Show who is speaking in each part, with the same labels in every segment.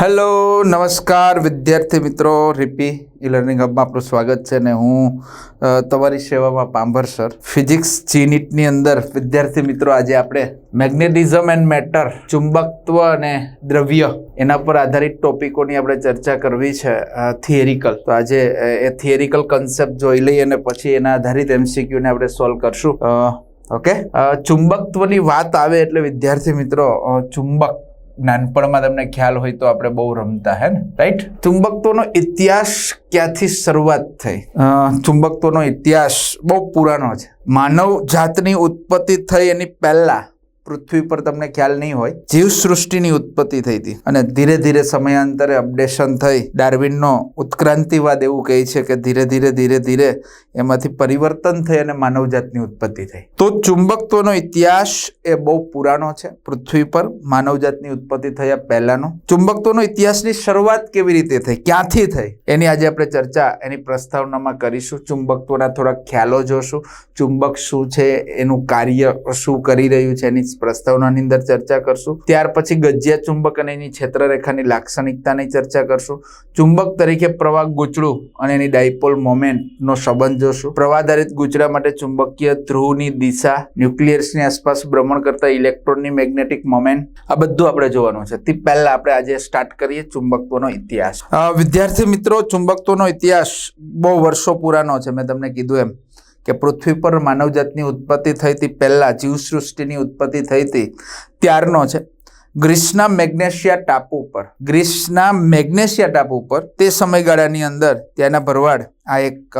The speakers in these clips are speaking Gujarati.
Speaker 1: હેલો, નમસ્કાર વિદ્યાર્થી મિત્રો. રિપી ઈ લર્નિંગ હબમાં આપણું સ્વાગત છે ને હું તમારી સેવામાં પાંભર સર. ફિઝિક્સ જીનીટની અંદર વિદ્યાર્થી મિત્રો, આજે આપણે મેગ્નેટિઝમ એન્ડ મેટર, ચુંબકત્વ અને દ્રવ્ય એના પર આધારિત ટોપિકોની આપણે ચર્ચા કરવી છે થિયરિકલ તો આજે એ થિયરિકલ કન્સેપ્ટ જોઈ લઈએ અને પછી એના આધારિત એમસીક્યુને આપણે સોલ્વ કરશું. ઓકે ચુંબકત્વની વાત આવે એટલે વિદ્યાર્થી મિત્રો ચુંબક નાનપણમાં તમને ખ્યાલ હોય તો આપણે બહુ રમતા હે ને? રાઈટ ચુંબકત્વનો ઇતિહાસ ક્યાંથી શરૂઆત થઈ? ચુંબકત્વનો ઇતિહાસ બહુ પુરાનો છે. માનવ જાતની ઉત્પત્તિ થઈ એની પહેલા. પૃથ્વી પર તમને ખ્યાલ નહીં હોય જીવ સૃષ્ટિની ઉત્પત્તિ થઈ હતી અને ધીરે ધીરે સમયાંતરે અપડેશન થઈ. ડાર્વિનનો ઉત્ક્રાંતિવાદ એવું કહે છે કે ધીરે ધીરે ધીરે ધીરે એમાંથી પરિવર્તન થઈ અને માનવજાતની ઉત્પત્તિ થઈ. તો ચુંબકત્વનો ઇતિહાસ એ બહુ પુરાણો છે. પૃથ્વી પર માનવજાતની ઉત્પત્તિ થયા પહેલાનો. ચુંબકત્વનો ઇતિહાસની શરૂઆત કેવી રીતે થઈ? ક્યાંથી થઈ? એની આજે આપણે ચર્ચા, એની પ્રસ્તાવનામાં કરીશું. ચુંબકત્વના થોડા ખ્યાલો જોશું. ચુંબક શું છે? એનું કાર્ય શું કરી રહ્યું છે? એની પ્રસ્તાવનાની અંદર ચર્ચા કરશું. ત્યાર પછી ગજિયા ચુંબક અને એની ક્ષેત્રરેખાની લાક્ષણિકતાની ચર્ચા કરશું. ચુંબક તરીકે પ્રવાહ ગૂંચળું અને એની ડાયપોલ મોમેન્ટનો સંબંધ જોશું. પ્રવાધારિત ગૂંચળા માટે ચુંબકીય ધ્રુવની દિશા, ન્યુક્લિયર્સની આસપાસ ભ્રમણ કરતા ઇલેક્ટ્રોનની મેગ્નેટિક મોમેન્ટ, આ બધું આપણે જોવાનું છે. તે પહેલાં આપણે આજે સ્ટાર્ટ કરીએ ચુંબકત્વનો ઇતિહાસ. વિદ્યાર્થી મિત્રો, ચુંબકત્વનો ઇતિહાસ બહુ વર્ષો પુરાનો છે. મેં તમને કીધું એમ. કે પૃથ્વી પર માનવજાતની ઉત્પત્તિ થઈ હતી પહેલાં, જીવસૃષ્ટિની ઉત્પત્તિ થઈ હતી ત્યારનો છે. ગ્રીસના મેગ્નેશિયા ટાપુ પર ગ્રીસના મેગ્નેશિયા ટાપુ પર તે સમયગાળાની અંદર ત્યાંના ભરવાડ આ એક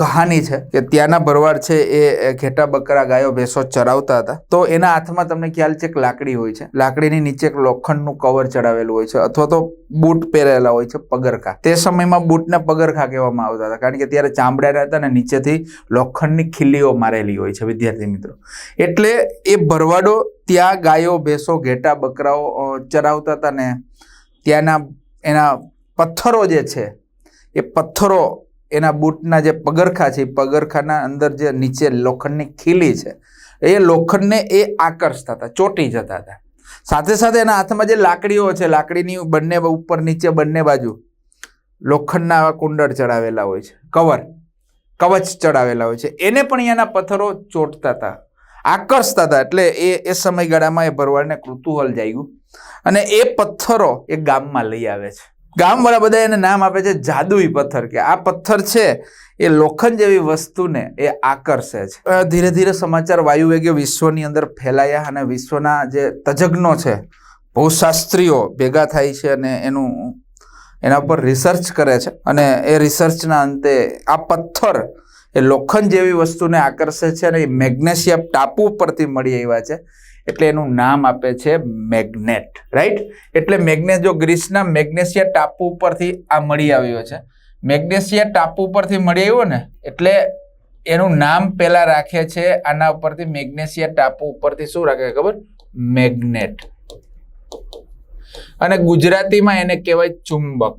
Speaker 1: કહાની છે કે ત્યાંના ભરવાડ છે એ ઘેટા બકરા ગાયો ભેંસો ચરાવતા હતા. તો એના હાથમાં તમને ખ્યાલ છે એક લાકડી હોય છે. લાકડીની નીચે એક લોખંડનું કવર ચડાવેલું હોય છે અથવા તો બૂટ પહેરેલા હોય છે પગરખા. તે સમયમાં બૂટને પગરખા કહેવામાં આવતા હતા. કારણ કે ત્યારે ચામડાના હતા ને નીચેથી લોખંડની ખીલીઓ મારેલી હોય છે, વિદ્યાર્થી મિત્રો. એટલે એ ભરવાડો ત્યાં ગાયો, ભેંસો, ઘેટા, બકરાઓ ચરાવતા હતા ને ત્યાંના એના પથ્થરો જે છે, એ પથ્થરો એના બૂટના જે પગરખા છે પગરખાના અંદર જે નીચે લોખંડની ખીલી છે, એ લોખંડને એ આકર્ષતા હતા, ચોંટી જતા હતા. સાથે સાથે એના હાથમાં જે લાકડીઓ છે, લાકડીની બંને ઉપર નીચે બંને બાજુ લોખંડના કુંડળ ચડાવેલા હોય છે, કવર, કવચ ચડાવેલા હોય છે. એને પણ અહીંયાના પથ્થરો ચોંટતા હતા, આકર્ષતા હતા, એટલે એ એ સમયગાળામાં એ ભરવાડને કૃતુહલ જાગ્યું. અને એ પથ્થરો એ ગામમાં લઈ આવે છે. ગામવાળા બધા એને નામ આપે છે જાદુઈ પથ્થર કે આ પથ્થર છે એ લોખંડ જેવી વસ્તુને એ આકર્ષે છે. ધીરે ધીરે સમાચાર વાયુવેગે વિશ્વની અંદર ફેલાયા અને વિશ્વના જે તજજ્ઞો છે, ભૂશાસ્ત્રીઓ ભેગા થાય છે અને એનું એના પર રિસર્ચ કરે છે અને એ રિસર્ચના અંતે આ પથ્થર એ લોખંડ જેવી વસ્તુને આકર્ષે છે અને એ મેગ્નેશિયા ટાપુ પરથી મળી આવ્યા છે. એટલે એનું નામ આપે છે મેગ્નેટ રાઈટ એટલે મેગ્નેસ જો ગ્રીસના મેગ્નેશિયા ટાપુ ઉપરથી આ મળી આવ્યો છે. મેગ્નેશિયા ટાપુ પરથી મળી આવ્યો ને, એટલે એનું નામ પહેલાં રાખે છે આના ઉપરથી મેગ્નેશિયા ટાપુ ઉપરથી શું રાખે ખબર? મેગ્નેટ. અને ગુજરાતીમાં એને કહેવાય ચુંબક.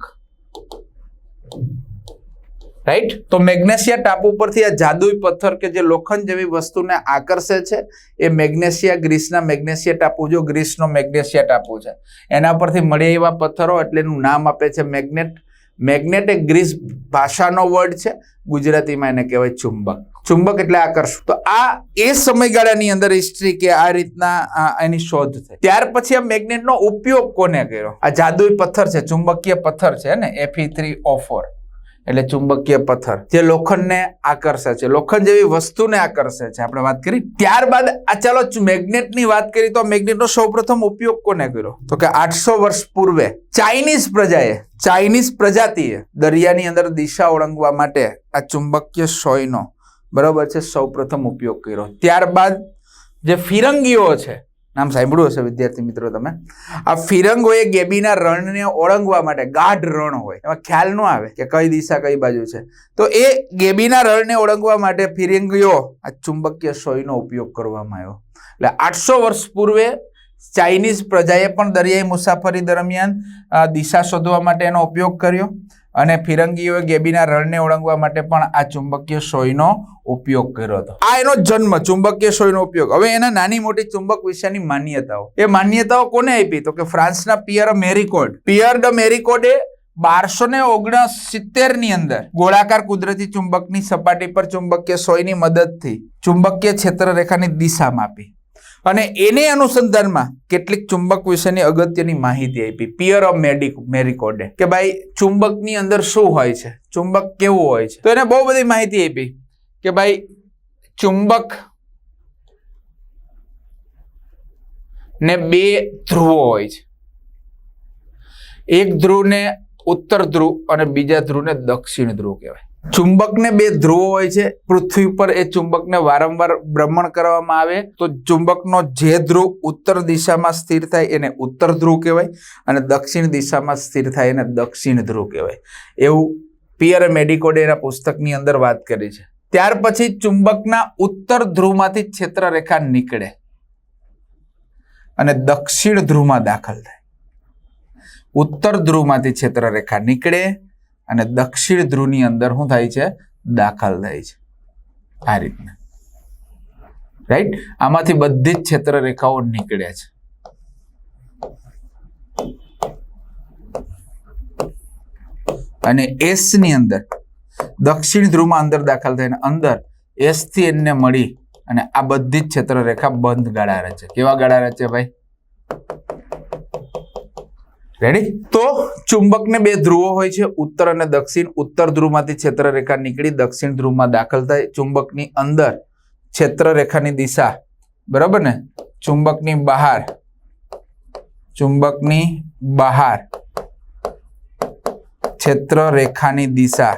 Speaker 1: રાઈટ તો મેગ્નેશિયા ટાપુ પરથી આ જાદુઈ પથ્થર કે જે લોખંડ જેવી વસ્તુને આકર્ષે છે, એ મેગ્નેશિયા ગ્રીસના મેગ્નેશિયા ટાપુ જો ગ્રીસનો મેગ્નેશિયા ટાપુ છે. એના પરથી મળી એવા પથ્થરો એટલે એનું નામ આપે છે મેગ્નેટ. મેગ્નેટ એ ગ્રીસ ભાષાનો વર્ડ છે. ગુજરાતીમાં એને કહેવાય ચુંબક. ચુંબક એટલે આકર્ષણ. તો આ એ સમયગાળાની અંદર હિસ્ટ્રી કે આ રીતના એની શોધ થઈ. ત્યાર પછી આ મેગ્નેટનો ઉપયોગ કોને કર્યો? આ જાદુઈ પથ્થર છે, ચુંબકીય પથ્થર છે ને એફી થ્રી ઓ ફોર એટલે ચુંબકીય પથ્થર, જે લોખંડને આકર્ષે છે. લોખંડ જેવી વસ્તુને આકર્ષે છે. આપણે વાત કરી. ત્યારબાદ આ ચાલો મેગ્નેટની વાત કરી. તો મેગ્નેટનો સૌપ્રથમ ઉપયોગ કોને કર્યો? તો કે આઠસો વર્ષ પૂર્વે ચાઇનીઝ પ્રજાએ, ચાઇનીઝ પ્રજાતિએ દરિયાની અંદર દિશા ઓળંગવા માટે આ ચુંબકીય સોયનો બરાબર છે, સૌપ્રથમ ઉપયોગ કર્યો. ત્યારબાદ જે ફિરંગીઓ છે નામ સાંભળ્યું હશે, વિદ્યાર્થી મિત્રો તમે? આ ફિરંગોએ ગેબીના રણને ઓળંગવા માટે ગાઢ રણ હોય. એમાં ખ્યાલ ન આવે કે કઈ દિશા, કઈ બાજુ છે. તો એ ગેબીના રણને ઓળંગવા માટે ફિરંગીઓ આ ચુંબકીય સોયનો ઉપયોગ કરવામાં આવ્યો. એટલે આઠસો વર્ષ પૂર્વે ચાઇનીઝ પ્રજાએ પણ દરિયાઈ મુસાફરી દરમિયાન દિશા શોધવા માટે એનો ઉપયોગ કર્યો. અને ફિરંગીઓએ ગેબીના રણને ઓળંગવા માટે પણ આ ચુંબકીય સોયનો ઉપયોગ કર્યો હતો. આ એનો જન્મ, ચુંબકીય સોયનો ઉપયોગ. હવે એના નાની મોટી ચુંબક વિશેની માન્યતાઓ. એ માન્યતાઓ કોને આપી? તો કે ફ્રાન્સના પિયર મેરીકોડ પિયર ડ મેરીકોડે બારસો ને ઓગણસિત્તેરની અંદર ગોળાકાર કુદરતી ચુંબકની સપાટી પર ચુંબકીય સોયની મદદથી ચુંબકીય ક્ષેત્ર રેખાની દિશા માપી. અને એને અનુસંધાનમાં કેટલીક ચુંબક વિશેની અગત્યની માહિતી આપી. પિયર ઓફ મેડિક મેરિકોડે કે ભાઈ, ચુંબકની અંદર શું હોય છે? ચુંબક કેવું હોય છે? તો એને બહુ બધી માહિતી આપી કે ભાઈ, ચુંબક ને બે ધ્રુવો હોય છે. એક ધ્રુવને ઉત્તર ધ્રુવ અને બીજા ધ્રુવને દક્ષિણ ધ્રુવ કહેવાય. ચુંબકને બે ધ્રુવો હોય છે. પૃથ્વી પર એ ચુંબકને વારંવાર ભ્રમણ કરવામાં આવે. તો ચુંબકનો જે ધ્રુવ ઉત્તર દિશામાં સ્થિર થાય એને ઉત્તર ધ્રુવ કહેવાય અને દક્ષિણ દિશામાં સ્થિર થાય એને દક્ષિણ ધ્રુવ કહેવાય. એવું પિયર મેડિકોડે એના પુસ્તકની અંદર વાત કરી છે. ત્યાર પછી ચુંબકના ઉત્તર ધ્રુવમાંથી ક્ષેત્રરેખા નીકળે અને દક્ષિણ ધ્રુવમાં દાખલ થાય. ઉત્તર ધ્રુવમાંથી ક્ષેત્રરેખા નીકળે અને દક્ષિણ ધ્રુવની અંદર શું થાય છે? દાખલ થાય છે. આ રીતના. રાઈટ આમાંથી બધી જ ક્ષેત્ર રેખાઓ નીકળે છે. અને એસની અંદર, દક્ષિણ ધ્રુવમાં અંદર દાખલ થઈને અંદર એસથી એને મળી અને આ બધી જ ક્ષેત્ર રેખા બંધ ગાળા રચે. કેવા ગાળા રચે ભાઈ? રેડી તો ચુંબકને બે ધ્રુવો હોય છે, ઉત્તર અને દક્ષિણ. ઉત્તર ધ્રુવમાંથી ક્ષેત્રરેખા નીકળી, દક્ષિણ ધ્રુવમાં દાખલ થાય ચુંબકની અંદર ક્ષેત્રરેખાની દિશા. બરાબર ને? ચુંબકની બહાર. ચુંબકની બહાર. ક્ષેત્રરેખાની દિશા.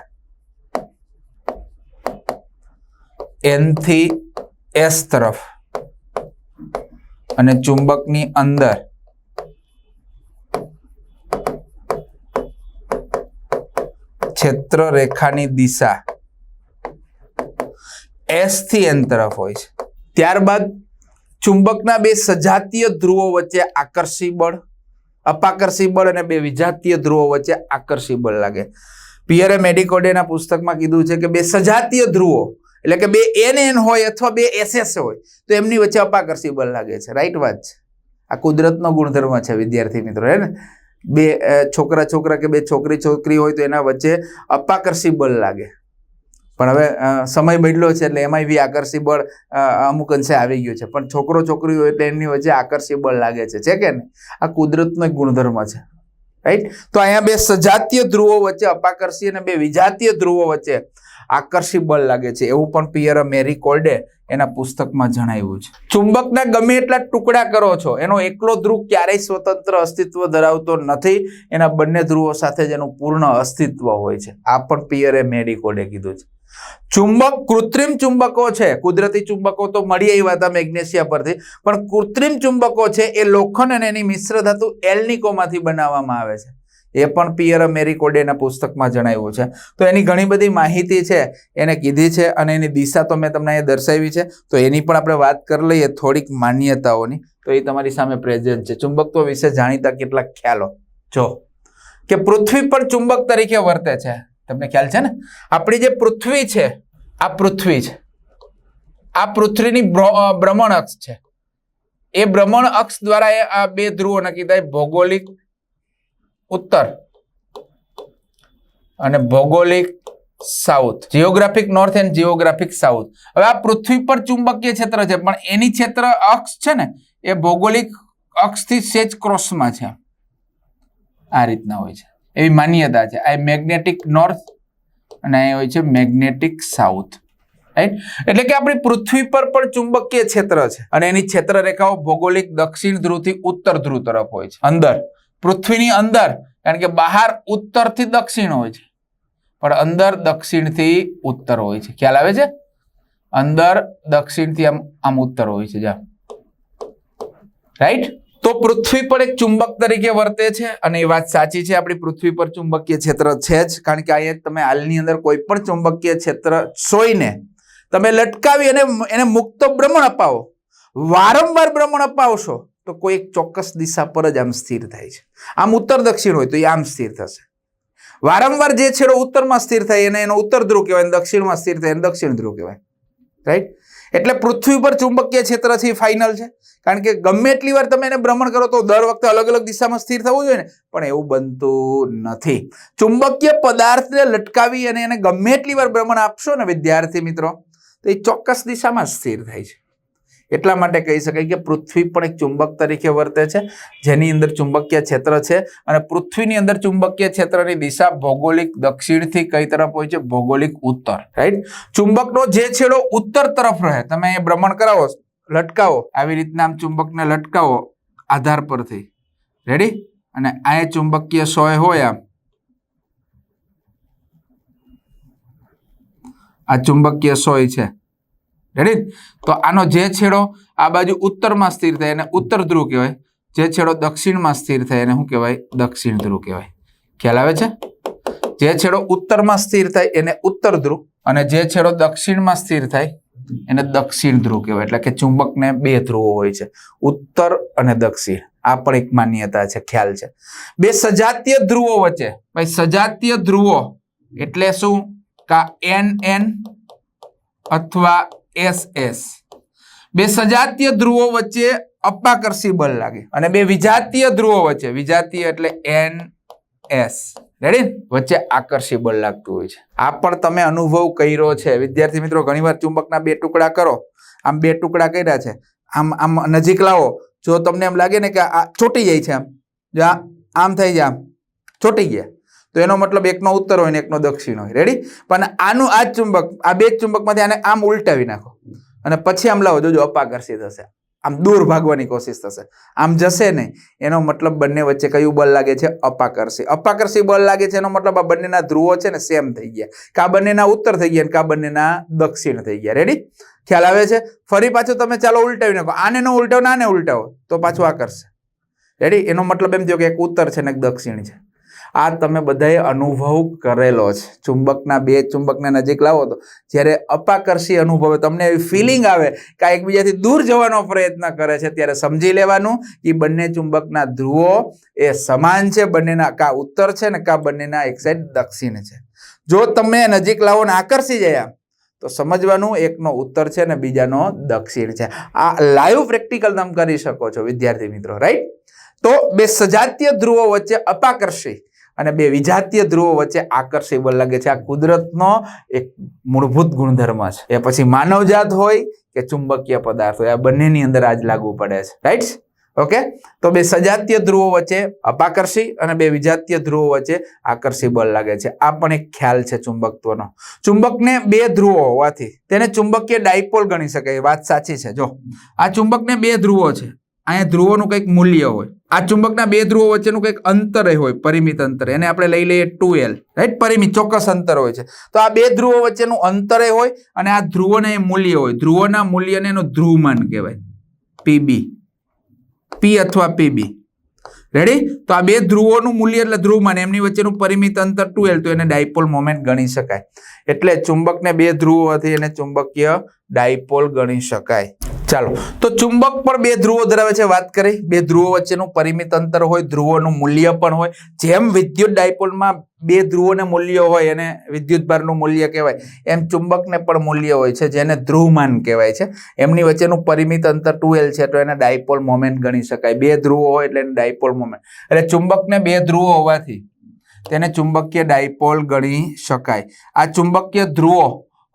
Speaker 1: એનથી એસ તરફ. અને ચુંબકની અંદર. ક્ષેત્ર રેખાની દિશા એસથી એન તરફ હોય છે. ત્યારબાદ ચુંબકના બે સજાતીય ધ્રુવો વચ્ચે આકર્ષી બળ, અપાકર્ષી બળ અને બે વિજાતીય ધ્રુવો વચ્ચે આકર્ષી બળ લાગે. પિયરે મેડિકોડેના પુસ્તકમાં કીધું છે કે બે સજાતીય ધ્રુવો, એટલે કે બે એન એન હોય અથવા બે એસએસ હોય, તો એમની વચ્ચે અપાકર્ષી બળ લાગે છે. રાઈટ વાત છે. આ કુદરતનો ગુણધર્મ છે વિદ્યાર્થી મિત્રો, હે ને? બે છોકરા છોકરા કે બે છોકરી છોકરી હોય તો એના વચ્ચે અપાકર્ષી બળ લાગે. પણ હવે સમય બદલો છે એટલે એમાં બી આકર્ષી બળ અમુક અંશે આવી ગયું છે. પણ છોકરો, છોકરી હોય એટલે એમની વચ્ચે આકર્ષી બળ લાગે છે. છે કે નહીં? આ કુદરતનો ગુણધર્મ છે. રાઈટ તો અહીંયા બે સજાતીય ધ્રુવો વચ્ચે અપાકર્ષી અને બે વિજાતીય ધ્રુવો વચ્ચે આકર્ષી બળ લાગે છે. એવું પણ પિયર મેરી કોલ્ડે એના પુસ્તકમાં જણાવ્યું છે. ચુંબકના ગમે એટલા ટુકડા કરો છો, એનો એકલો ધ્રુવ ક્યારેય સ્વતંત્ર અસ્તિત્વ ધરાવતો નથી. એના બંને ધ્રુવો સાથે જ એનું પૂર્ણ અસ્તિત્વ હોય છે. આ પણ પિયરે મેરી કોલ્ડે કીધું છે. ચુંબક કૃત્રિમ ચુંબકો છે. કુદરતી ચુંબકો તો મળી આવ્યા હતા મેગ્નેશિયા પરથી. પણ કૃત્રિમ ચુંબકો છે એ લોખંડ અને એની મિશ્ર ધાતુ એલ્નિકોમાંથી બનાવવામાં આવે છે. એ પણ પિયર મેરીકોડેના પુસ્તકમાં જણાવ્યું છે. તો એની ઘણી બધી માહિતી છે, એને કીધી છે અને એની દિશા તો મેં તમને અહીંયા દર્શાવી છે. તો એની પણ આપણે વાત કરી લઈએ થોડીક માન્યતાઓની. તો એ તમારી સામે પ્રેઝન્ટ છે. ચુંબકત્વ વિશે જાણીતા કેટલાક ખ્યાલો. જો, કે પૃથ્વી પર ચુંબક તરીકે વર્તે છે. તમને ખ્યાલ છે ને? આપણી જે પૃથ્વી છે, આ પૃથ્વી છે. આ પૃથ્વીની ભ્રમણ અક્ષ છે. એ ભ્રમણ અક્ષ દ્વારા એ આ બે ધ્રુવો નક્કી થાય ભૌગોલિક ઉત્તર અને ભૌગોલિક south. Geographic north and geographic south હવે આ પૃથ્વી પર ચુંબકીય ક્ષેત્ર છે, પણ એની ક્ષેત્ર અક્ષ છે ને, એ ભૌગોલિક અક્ષથી સેજ ક્રોસમાં છે. આ રીતના હોય છે. એવી માન્યતા છે. આ મેગ્નેટિક નોર્થ અને અહીં હોય છે મેગ્નેટિક સાઉથ રાઈટ એટલે કે આપણી પૃથ્વી પર પણ ચુંબકીય ક્ષેત્ર છે અને એની ક્ષેત્ર રેખાઓ ભૌગોલિક દક્ષિણ ધ્રુવથી ઉત્તર ધ્રુવ તરફ હોય છે. અંદર. પૃથ્વીની અંદર, કારણ કે બહાર ઉત્તરથી દક્ષિણ હોય છે. પણ અંદર દક્ષિણથી ઉત્તર હોય છે. ખ્યાલ આવે છે? અંદર દક્ષિણથી આમ આમ ઉત્તર હોય છે. જા. રાઈટ તો પૃથ્વી પર એક ચુંબક તરીકે વર્તે છે, અને એ વાત સાચી છે. આપણી પૃથ્વી પર ચુંબકીય ક્ષેત્ર છે જ, કારણ કે અહીંયા તમે હાલની અંદર કોઈ પણ ચુંબકીય ક્ષેત્ર સોઈને તમે લટકાવી અને એને મુક્ત ભ્રમણ અપાવો. વારંવાર ભ્રમણ અપાવશો. તો કોઈ એક ચોક્કસ દિશા પર જ આમ સ્થિર થાય છે. આમ ઉત્તર દક્ષિણ હોય તો એ આમ સ્થિર થશે. વારંવાર જે છેડો ઉત્તરમાં સ્થિર થાય એને એનો ઉત્તર ધ્રુવ કહેવાય દક્ષિણમાં સ્થિર થાય એને દક્ષિણ ધ્રુવ કહેવાય. રાઈટ એટલે પૃથ્વી પર ચુંબકીય ક્ષેત્ર છે ફાઇનલ છે. કારણ કે ગમે એટલી વાર તમે એને ભ્રમણ કરો તો દર વખતે અલગ અલગ દિશામાં સ્થિર થવું જોઈએ ને. પણ એવું બનતું નથી. ચુંબકીય પદાર્થને લટકાવી અને એને ગમે એટલી વાર ભ્રમણ આપશો ને વિદ્યાર્થી મિત્રો, તો એ ચોક્કસ દિશામાં સ્થિર થાય છે. એટલા માટે કહી શકાય કે પૃથ્વી પણ એક ચુંબક તરીકે વર્તે છે, જેની અંદર ચુંબકીય ક્ષેત્ર છે. અને પૃથ્વીની અંદર ચુંબકીય ક્ષેત્રની દિશા ભૌગોલિક દક્ષિણથી કઈ તરફ હોય છે? ભૌગોલિક ઉત્તર. રાઈટ ચુંબકનો જે છેડો ઉત્તર તરફ રહે, તમે એ ભ્રમણ કરાવો, લટકાવો. આવી રીતના આમ ચુંબકને લટકાવો આધાર પરથી. રેડી અને આ એ ચુંબકીય સોય હોય આમ. આ ચુંબકીય સોય છે. રેડી તો આનો જે છેડો આ બાજુ ઉત્તરમાં સ્થિર થાય, એને ઉત્તર ધ્રુવ કહેવાય. જે છેડો દક્ષિણમાં સ્થિર થાય, એને શું કહેવાય? દક્ષિણ ધ્રુવ કહેવાય. ખ્યાલ આવે છે? જે છેડો ઉત્તરમાં સ્થિર થાય, એને ઉત્તર ધ્રુવ. અને જે છેડો દક્ષિણમાં સ્થિર થાય, એને દક્ષિણ ધ્રુવ કહેવાય. એટલે કે ચુંબકને બે ધ્રુવો હોય છે. ઉત્તર અને દક્ષિણ. આ પણ એક માન્યતા છે, ખ્યાલ છે. બે સજાતીય ધ્રુવો વચ્ચે. ભાઈ, સજાતીય ધ્રુવો એટલે શું? કા એન એન અથવા એસ એસ બે સજાતીય ધ્રુવો વચ્ચે અપાકર્ષી બળ લાગે. અને બે વિજાતીય ધ્રુવો વચ્ચે, વિજાતીય એટલે એન એસ રેડી વચ્ચે આકર્ષી બળ લાગતું હોય છે. આ પણ તમે અનુભવ કર્યો છે. વિદ્યાર્થી મિત્રો, ઘણીવાર ચુંબકના બે ટુકડા કરો. આમ બે ટુકડા કર્યા છે. આમ આમ નજીક લાવો. જો તમને એમ લાગે ને કે આ ચોટી જાય છે આમ. જો આમ થઈ જાય આમ. ચોટી ગયા. તો એનો મતલબ એકનો ઉત્તર હોય ને એકનો દક્ષિણ હોય. રેડી પણ આનું આ ચુંબક, આ બે ચુંબકમાંથી આને આમ ઉલટાવી નાખો. અને પછી આમ લાવો, જોજો અપાકર્ષી થશે. આમ દૂર ભાગવાની કોશિશ થશે. આમ જશે નહીં. એનો મતલબ બંને વચ્ચે કયું બળ લાગે છે? અપાકર્ષી. અપાકર્ષી બળ લાગે છે એનો મતલબ આ બંનેના ધ્રુવો છે ને સેમ થઈ ગયા. કા બંનેના ઉત્તર થઈ ગયા કા બંનેના દક્ષિણ થઈ ગયા. રેડી ખ્યાલ આવે છે? ફરી પાછું તમે ચાલો ઉલટાવી નાખો. આને ન ઉલટાવો ને આને ઉલટાવો. તો પાછું આ કરશે. રેડી એનો મતલબ એમ થયો કે એક ઉત્તર છે ને એક દક્ષિણ છે. આ તમે બધાએ અનુભવ કરેલો છે. ચુંબકના બે ચુંબકને નજીક લાવો તો જ્યારે અપાકર્ષી અનુભવે, તમને એવી ફિલિંગ આવે કે આ એકબીજાથી દૂર જવાનો પ્રયત્ન કરે છે, ત્યારે સમજી લેવાનું કે બંને ચુંબકના ધ્રુવો એ સમાન છે, બંનેના કા ઉત્તર છે ને કા બંનેના એક સાઈડ દક્ષિણ છે. જો તમે નજીક લાવો ને આકર્ષી જાય તો સમજવાનું એકનો ઉત્તર છે ને બીજાનો દક્ષિણ છે. આ લાઈવ પ્રેક્ટિકલ તમે કરી શકો છો, વિદ્યાર્થી મિત્રો રાઈટ તો બે સજાતીય ધ્રુવો વચ્ચે અપાકર્ષી અને બે વિજાતીય ધ્રુવો વચ્ચે આકર્ષી બળ લાગે છે. આ કુદરતનો એક મૂળભૂત ગુણધર્મ છે. એ પછી માનવજાત હોય કે ચુંબકીય પદાર્થ હોય આ બંનેની અંદર આજ લાગુ પડે છે. રાઈટ ઓકે તો બે સજાતીય ધ્રુવો વચ્ચે અપાકર્ષી અને બે વિજાતીય ધ્રુવો વચ્ચે આકર્ષી બળ લાગે છે. આ પણ એક ખ્યાલ છે ચુંબકત્વનો. ચુંબકને બે ધ્રુવો હોવાથી તેને ચુંબકીય ડાયપોલ ગણી શકાય. વાત સાચી છે. જો આ ચુંબકને બે ધ્રુવો છે અહીંયા ધ્રુવોનું કંઈક મૂલ્ય હોય. આ ચુંબકના બે ધ્રુવો વચ્ચેનું કંઈક અંતર હોય, પરિમિત અંતર. એને આપણે લઈ લઈએ ટુ એલ રાઈટ પરિમિત, ચોક્કસ અંતર હોય છે. તો આ બે ધ્રુવો વચ્ચેનું અંતરે હોય અને આ ધ્રુવોને એ મૂલ્ય હોય. ધ્રુવોના મૂલ્યને એનું ધ્રુવમાન કહેવાય. પીબી. પી અથવા પીબી. રેડી તો આ બે ધ્રુવોનું મૂલ્ય એટલે ધ્રુવમાન. એમની વચ્ચેનું પરિમિત અંતર ટુ એલ તો એને ડાયપોલ મોમેન્ટ ગણી શકાય. એટલે ચુંબકને બે ધ્રુવો હતી એને ચુંબકીય ડાયપોલ ગણી શકાય. ચાલો. તો ચુંબક પણ બે ધ્રુવો ધરાવે છે, વાત કરી. બે ધ્રુવો વચ્ચેનું પરિમિત અંતર હોય, ધ્રુવોનું મૂલ્ય પણ હોય. જેમ વિદ્યુત ડાયપોલમાં બે ધ્રુવોને મૂલ્ય હોય અને વિદ્યુત ભારનું મૂલ્ય કહેવાય, એમ ચુંબકને પણ મૂલ્ય હોય છે, જેને ધ્રુવમાન કહેવાય છે. એમની વચ્ચેનું પરિમિત અંતર ટુ એલ છે, તો એને ડાયપોલ મોમેન્ટ ગણી શકાય. બે ધ્રુવો હોય એટલે એને ડાયપોલ મોમેન્ટ. એટલે ચુંબકને બે ધ્રુવો હોવાથી તેને ચુંબકીય ડાયપોલ ગણી શકાય. આ ચુંબકીય ધ્રુવો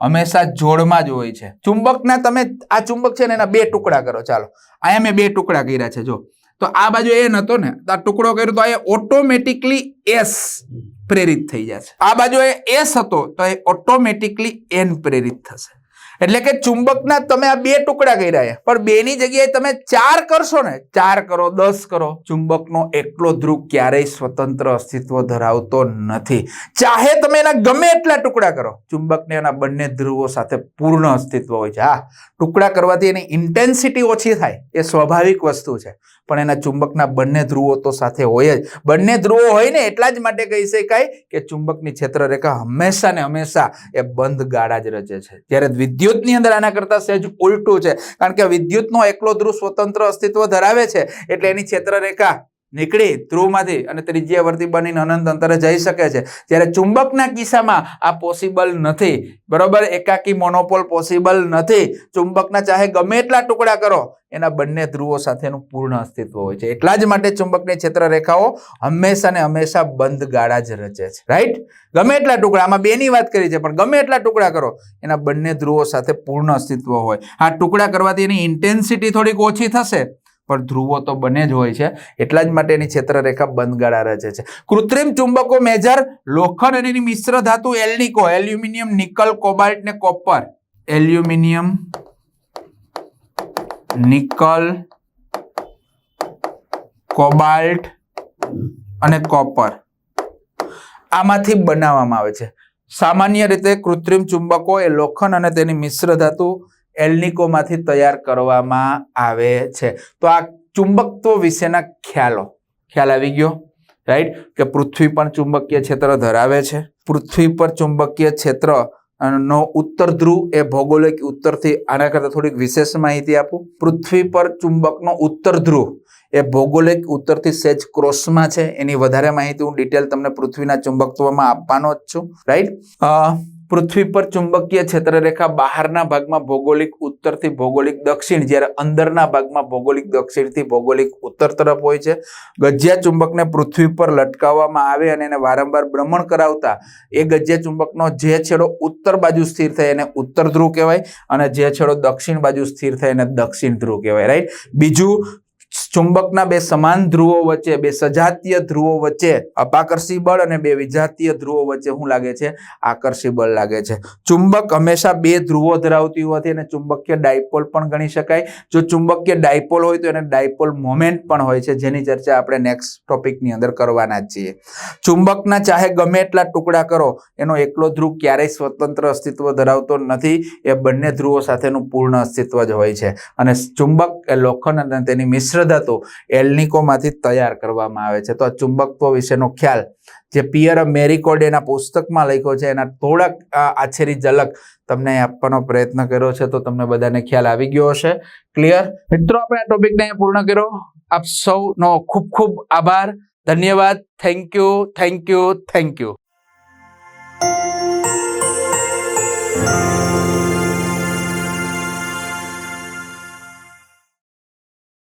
Speaker 1: હંમેશા જોડમાં જ હોય છે. ચુંબકના તમે, આ ચુંબક છે ને એના બે ટુકડા કરો, ચાલો. અહીંયા મેં બે ટુકડા કર્યા છે, જો. તો આ બાજુ એ નતો ને આ ટુકડો કર્યો, તો એ ઓટોમેટિકલી એસ પ્રેરિત થઈ જશે. આ બાજુ એ એસ હતો, તો એ ઓટોમેટિકલી એન પ્રેરિત થશે. એટલે કે ચુંબકના તમે આ બે ટુકડા કર્યા પણ બેની જગ્યાએ તમે ચાર કરશો ને, ચાર કરો, દસ કરો, ચુંબકનો એકલો ધ્રુવ ક્યારેય સ્વતંત્ર અસ્તિત્વ ધરાવતો નથી. ચાહે તમે એના ગમે એટલા ટુકડા કરો, ચુંબકને એના બંને ધ્રુવો સાથે પૂર્ણ અસ્તિત્વ હોય છે. હા, ટુકડા કરવાથી એની ઇન્ટેન્સિટી ઓછી થાય, એ સ્વાભાવિક વસ્તુ છે. પણ એના ચુંબકના બંને ધ્રુવો તો સાથે હોય જ. બંને ધ્રુવો હોય ને એટલા જ માટે કહી શકાય કે ચુંબકની ક્ષેત્રરેખા હંમેશા ને હંમેશા એ બંધ ગાળા જ રચે છે. જ્યારે વિદ્યુતની અંદર આના કરતાં સહેજ ઉલટું છે. કારણ કે વિદ્યુતનો એકલો ધ્રુવ સ્વતંત્ર અસ્તિત્વ ધરાવે છે. એટલે એની ક્ષેત્રરેખા નીકળી, ધ્રુવમાંથી અને ત્રિજ્યાવર્તી બનીને અનંત અંતરે જઈ શકે છે. જ્યારે ચુંબકના કિસ્સામાં આ પોસિબલ નથી. બરોબર? એકાકી મોનોપોલ પોસિબલ નથી. ચુંબકના ચાહે ગમે એટલા ટુકડા કરો, એના બંને ધ્રુવો સાથેનું પૂર્ણ અસ્તિત્વ હોય છે. એટલા જ માટે ચુંબકની ક્ષેત્ર રેખાઓ હંમેશા ને હંમેશા બંધ ગાળા જ રચે છે. રાઈટ ગમે એટલા ટુકડા, આમાં બેની વાત કરી છે, પણ ગમે એટલા ટુકડા કરો, એના બંને ધ્રુવો સાથે પૂર્ણ અસ્તિત્વ હોય. આ ટુકડા કરવાથી એની ઇન્ટેન્સિટી થોડીક ઓછી થશે. પણ ધ્રુવો તો બને જ હોય છે. એટલા જ માટે એની ક્ષેત્રરેખા બંધગાળા રચે છે. કૃત્રિમ ચુંબકો મેજર લોખંડ અને એની મિશ્ર ધાતુ એલ્નિકો, એલ્યુમિનિયમ, નિકલ, કોબાલ્ટ ને કોપર. એલ્યુમિનિયમ, નિકલ, કોબાલ્ટ અને કોપર. આમાંથી બનાવવામાં આવે છે. સામાન્ય રીતે કૃત્રિમ ચુંબકો એ લોખંડ અને તેની મિશ્ર ધાતુ એલ્નિકોમાંથી તૈયાર કરવામાં આવે છે. તો આ ચુંબકત્વ વિશેના ખ્યાલો, ખ્યાલ આવી ગયો રાઈટ કે પૃથ્વી પણ ચુંબકીય ક્ષેત્ર ધરાવે છે. પૃથ્વી પર ચુંબકીય ક્ષેત્ર નો ઉત્તર ધ્રુવ એ ભૌગોલિક ઉત્તરથી, આના કરતાં થોડીક વિશેષ માહિતી આપું. પૃથ્વી પર ચુંબકનો ઉત્તર ધ્રુવ એ ભૌગોલિક ઉત્તરથી સેજ ક્રોસમાં છે. એની વધારે માહિતી હું ડિટેલ તમને પૃથ્વીના ચુંબકત્વમાં આપવાનો જ છું રાઈટ પૃથ્વી પર ચુંબકીય ક્ષેત્રરેખા બહારના ભાગમાં ભૌગોલિક, ઉત્તરથી ભૌગોલિક, દક્ષિણ, જ્યારે અંદરના ભાગમાં ભૌગોલિક, દક્ષિણથી ભૌગોલિક, ઉત્તર તરફ હોય છે. ગજ્યા ચુંબકને પૃથ્વી પર લટકાવવામાં આવે અને એને વારંવાર ભ્રમણ કરાવતા, એ ગજિયા ચુંબકનો જે છેડો ઉત્તર બાજુ સ્થિર થાય એને ઉત્તર ધ્રુવ કહેવાય અને જે છેડો દક્ષિણ બાજુ સ્થિર થાય એને દક્ષિણ ધ્રુવ કહેવાય રાઈટ બીજું ચુંબકના બે સમાન ધ્રુવો વચ્ચે, બે સજાતીય ધ્રુવો વચ્ચે, અપાકર્ષી બળ અને બે વિજાતીય ધ્રુવો વચ્ચે શું લાગે છે? આકર્ષી બળ લાગે છે. ચુંબક હંમેશા બે ધ્રુવો ધરાવતી હોવાથી એને ચુંબકીય ડાયપોલ પણ ગણી શકાય. જો ચુંબકીય ડાયપોલ હોય તો એને ડાયપોલ મોમેન્ટ પણ હોય છે, જેની ચર્ચા આપણે નેક્સ્ટ ટોપિકની અંદર કરવાના છીએ. ચુંબકના ચાહે ગમે એટલા ટુકડા કરો, એનો એકલો ધ્રુવ ક્યારેય સ્વતંત્ર અસ્તિત્વ ધરાવતો નથી. એ બંને ધ્રુવો સાથેનું પૂર્ણ અસ્તિત્વ જ હોય છે. અને ચુંબક એ લોખંડ અને તેની મિશ્ર ધાતુ એલ્નિકોમાંથી તૈયાર કરવામાં આવે છે. તો આ ચુંબકત્વ વિશેનો ખ્યાલ જે પિયર મેરીકોલ્ડ એના પુસ્તકમાં લખ્યો છે, એના થોડાક આછેરી ઝલક તમને આપવાનો પ્રયત્ન કર્યો છે, તો તમને બધાને ખ્યાલ આવી ગયો હશે. ક્લિયર મિત્રો, આપણે આ ટોપિકને પૂર્ણ કર્યો. આપ સૌનો ખૂબ ખૂબ આભાર. ધન્યવાદ. Thank you thank you thank you